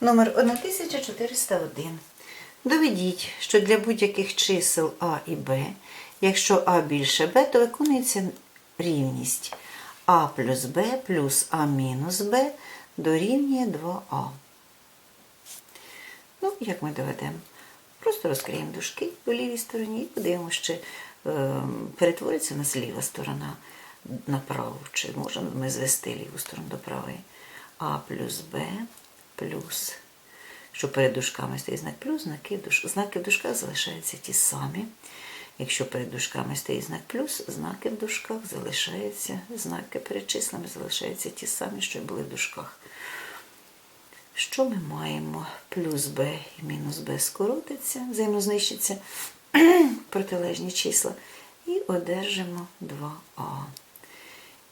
Номер 1401. Доведіть, що для будь-яких чисел А і Б, якщо А більше Б, то виконується рівність А плюс Б плюс А мінус Б дорівнює 2А. Ну, як ми доведемо? Просто розкриємо дужки у лівій стороні і подивимося, чи е, перетвориться у нас ліва сторона на праву, чи можемо ми звести ліву сторону до правої. А плюс Б плюс. Що перед дужками стоїть знак плюс, знаки в, душ... знаки в дужках залишаються ті самі. Якщо перед дужками стоїть знак плюс, знаки в дужках залишаються, знаки перед числами залишаються ті самі, що й були в дужках. Що ми маємо? Плюс b і мінус b скоротиться, взаємно знищиться протилежні числа. І одержимо 2а.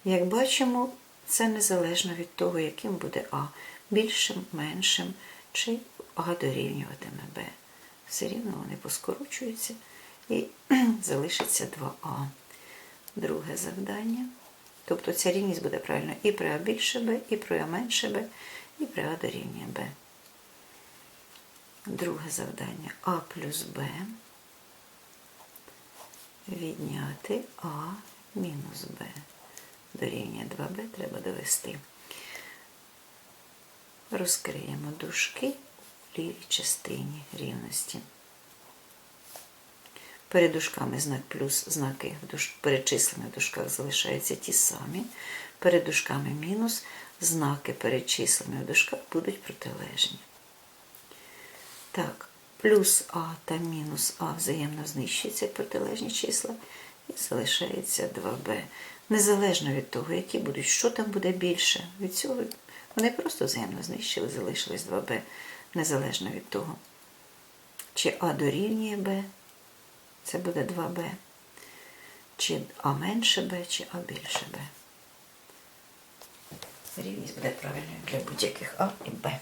Як бачимо, це незалежно від того, яким буде А. Більшим, меншим, чи А дорівнюватиме Б. Все рівно вони поскорочуються і залишиться 2а. Друге завдання. Тобто ця рівність буде правильно і при А більше Б, і при А менше Б, і при А дорівнює Б. Друге завдання А плюс Б відняти А мінус Б. Дорівнює 2Б треба довести. Розкриємо дужки в лівій частині рівності. Перед дужками знак плюс, знаки в в дужках залишаються ті самі. Перед дужками мінус, знаки перед числами в дужках будуть протилежні. Так, плюс А та мінус А взаємно знищуються як протилежні числа і залишається 2b. Незалежно від того, які будуть, що там буде більше. Від цього вони просто взаємно знищили, залишились 2Б, Незалежно від того, чи А дорівнює Б, це буде 2Б, чи А менше Б, чи А більше Б. Рівність буде правильною для будь-яких А і Б.